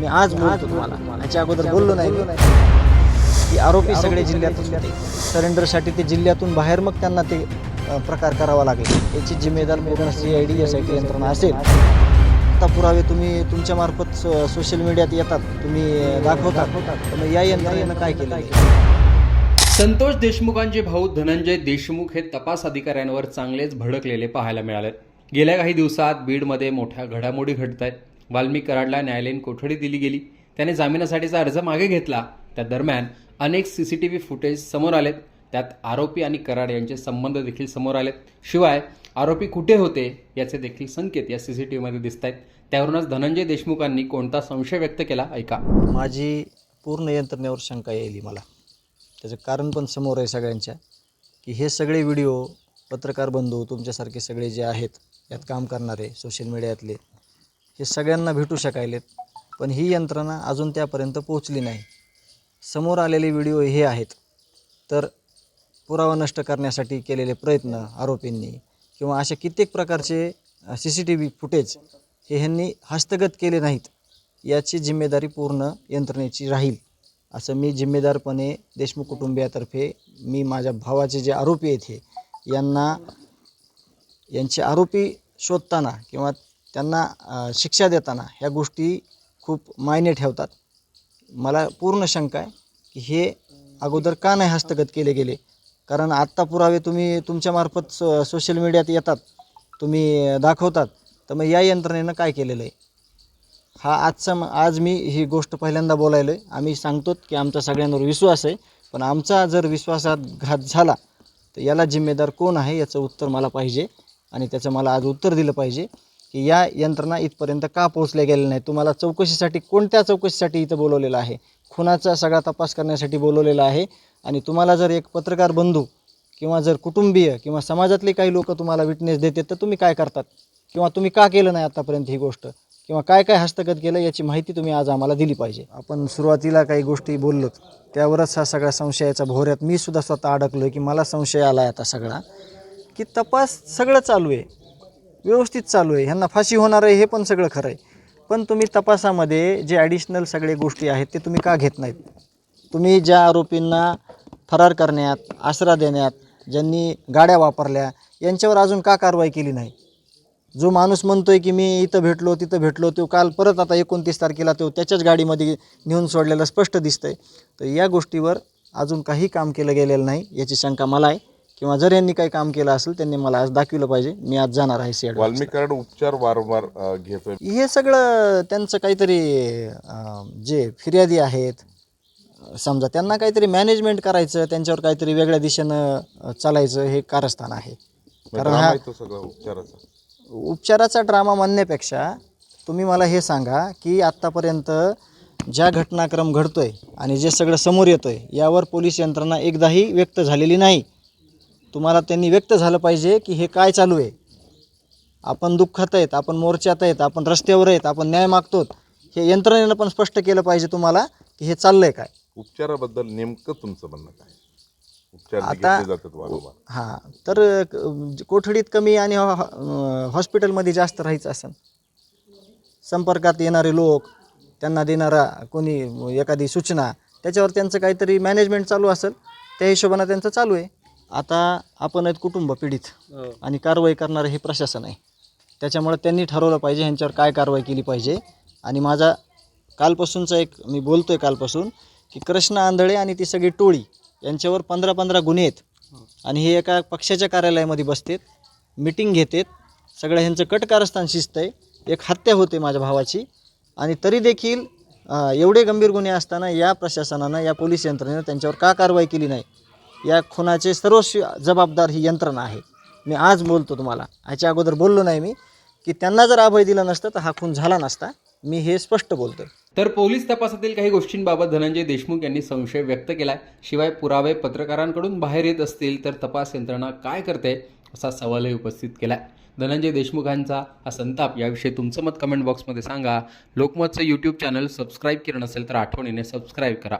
मी आज बोलतो तुम्हाला. याच्या अगोदर बोललो नाही. की आरोपी सगळे जिल्ह्यातच होते. सरेंडरसाठी ते जिल्ह्यातून बाहेर मग त्यांना ते प्रकार करावा लागेल. याची जिम्मेदार पूर्ण C I D S I T यंत्रणा असेल. आता पुरावे तुम्ही तुमच्या मार्फत सो- सोशल मीडियात येतात. तुम्ही दाखवतात. तर मग या यंत्रणेनं काय केलं? संतोष देशमुखांचे भाऊ धनंजय देशमुख हे तपास अधिकाऱ्यांवर चांगलेच भडकलेले पाहायला मिळाले गेल्या काही दिवसात बीडमध्ये मोठ्या घडामोडी घडत आहेत वाल्मिक कराडला न्यायालयीन कोठडी दिली गेली. त्याने जामिनासाठीचा अर्ज मागे घेतला. त्या दरम्यान अनेक C C T V footage समोर आलेत. त्यात आरोपी आणि कराड यांचे संबंध देखील समोर आलेत. शिवाय आरोपी कुठे होते याचे देखील संकेत या सी सी टी व्हीमध्ये दिसत आहेत त्यावरूनच धनंजय देशमुखांनी कोणता संशय व्यक्त केला? ऐका. माझी पूर्ण यंत्रणेवर शंका येईल मला. त्याचं कारण पण समोर आहे सगळ्यांच्या की हे सगळे व्हिडिओ पत्रकार बंधू तुमच्यासारखे सगळे जे आहेत यात काम करणारे सोशल मीडियातले हे सगळ्यांना भेटू शकायलेत पण ही यंत्रणा अजून त्यापर्यंत पोहोचली नाही. समोर आलेले व्हिडिओ हे आहेत. तर पुरावा नष्ट करण्यासाठी केलेले प्रयत्न आरोपींनी किंवा अशा कित्येक प्रकारचे C C T V footage हे ह्यांनी हस्तगत केले नाहीत याची जिम्मेदारी पूर्ण यंत्रणेची राहील असं मी जिम्मेदारपणे देशमुख कुटुंबियातर्फे मी माझ्या भावाचे जे आरोपी आहेत हे यांना यांचे आरोपी शोधताना किंवा त्यांना शिक्षा देताना ह्या गोष्टी खूप मायने ठेवतात. मला पूर्ण शंका आहे की हे अगोदर का नाही हस्तगत केले गेले? कारण आत्ता पुरावे तुम्ही तुमच्यामार्फत सो सोशल मीडियात येतात. तुम्ही दाखवतात. तर मग या यंत्रणेनं काय केलेलं आहे? हा आजचा आज मी ही गोष्ट पहिल्यांदा बोलायलो आहे आम्ही सांगतो की आमचा सगळ्यांवर विश्वास आहे. पण आमचा जर विश्वासात घात झाला तर याला जिम्मेदार कोण आहे? याचं उत्तर मला पाहिजे. आणि त्याचं मला आज उत्तर दिलं पाहिजे. की या यंत्रणा इथपर्यंत का पोहोचल्या गेल्या नाही तुम्हाला चौकशीसाठी कोणत्या चौकशीसाठी इथं बोलवलेलं आहे? खुनाचा सगळा तपास करण्यासाठी बोलवलेलं आहे. आणि तुम्हाला जर एक पत्रकार बंधू किंवा जर कुटुंबीय किंवा समाजातले काही लोक तुम्हाला विटनेस देतात तर तुम्ही काय करतात? किंवा तुम्ही का केलं नाही आतापर्यंत ही गोष्ट? किंवा काय काय हस्तगत केलं याची माहिती तुम्ही आज आम्हाला दिली पाहिजे. आपण सुरुवातीला काही गोष्टी बोललोत. त्यावरच हा सगळा संशयाचा भोऱ्यात मी सुद्धा स्वतः अडकलो आहे की मला संशय आला आहे आता सगळा. की तपास सगळं चालू आहे. व्यवस्थित चालू आहे. ह्यांना फाशी होणार आहे हे पण सगळं खरं आहे. पण तुम्ही तपासामध्ये जे ॲडिशनल सगळे गोष्टी आहेत ते तुम्ही का घेत नाहीत? तुम्ही ज्या आरोपींना फरार करण्यात आसरा देण्यात ज्यांनी गाड्या वापरल्या यांच्यावर अजून का कारवाई केली नाही? जो माणूस म्हणतो आहे की मी इथं भेटलो तिथं भेटलो तो काल परत आता एकोणतीस तारखेला तो त्याच्याच गाडीमध्ये नेऊन सोडलेलं स्पष्ट दिसतं आहे तर या गोष्टीवर अजून काही काम केलं गेलेलं नाही याची शंका मला आहे. किंवा जर यांनी काही काम केलं असेल त्यांनी मला आज दाखविलं पाहिजे. मी आज जाणार आहे कराड उपचार वारंवार अ, घेतोय. हे सगळं त्यांचं काहीतरी अं, जे फिर्यादी आहेत समजा त्यांना काहीतरी मॅनेजमेंट करायचं त्यांच्यावर काहीतरी वेगळ्या दिशेनं अं, चालायचं हे कारस्थान आहे. कारण ड्रामा हा आहे तो सगळा उपचाराचा. उपचाराचा ड्रामा म्हणण्यापेक्षा तुम्ही मला हे सांगा की आत्तापर्यंत ज्या घटनाक्रम घडतोय आणि जे सगळं समोर येतोय यावर पोलीस यंत्रणा एकदाही व्यक्त झालेली नाही. तुम्हाला त्यांनी व्यक्त झालं पाहिजे की हे काय चालू आहे. आपण दुःखात आहेत आपण मोर्चात आहेत आपण रस्त्यावर आहेत आपण न्याय मागतो हे यंत्रणेनं पण स्पष्ट केलं पाहिजे तुम्हाला की हे चाललंय काय. उपचाराबद्दल नेमकं तुमचं म्हणणं काय? आता- हां तर कोठडीत कमी आणि हॉस्पिटलमध्ये जास्त राहायचं असं संपर्कात येणारे लोक त्यांना देणारा कोणी एखादी सूचना त्याच्यावर त्यांचं काहीतरी मॅनेजमेंट चालू असेल त्या हिशोबानं त्यांचं चालू आहे. आता आपण आहेत कुटुंब पीडित आणि कारवाई करणारं हे प्रशासन आहे. त्याच्यामुळे त्यांनी ठरवलं पाहिजे ह्यांच्यावर काय कारवाई केली पाहिजे. आणि माझा कालपासूनचा एक मी बोलतो आहे कालपासून की कृष्ण आंधळे आणि ती सगळी टोळी यांच्यावर पंधरा पंधरा गुन्हे आहेत. आणि हे एका पक्षाच्या कार्यालयामध्ये बसतेत मिटिंग घेतेत. सगळं ह्यांचं कट कारस्थान शिस्त आहे. एक हत्या होते माझ्या भावाची. आणि तरी देखील अं, एवढे गंभीर गुन्हे असताना या प्रशासनानं या पोलीस यंत्रणेनं त्यांच्यावर का कारवाई केली नाही? या खुनाचे सर्वस्वी जबाबदार ही यंत्रणा आहे. मी आज बोलतो तुम्हाला. ह्याच्या अगोदर बोललो नाही मी की त्यांना जर अभय दिला नसतं तर हा खून झाला नसता. मी हे स्पष्ट बोलतोय. तर पोलीस तपासातील काही गोष्टींबाबत धनंजय देशमुख यांनी संशय व्यक्त केलाय. शिवाय पुरावे पत्रकारांकडून बाहेर येत असतील तर तपास यंत्रणा काय करते असा सवालही उपस्थित केलाय. धनंजय देशमुखांचा हा संताप याविषयी तुमचं मत कमेंट बॉक्समध्ये सांगा. लोकमतचं यूट्यूब चॅनल सबस्क्राईब केलं नसेल तर आठवणीने सबस्क्राईब करा.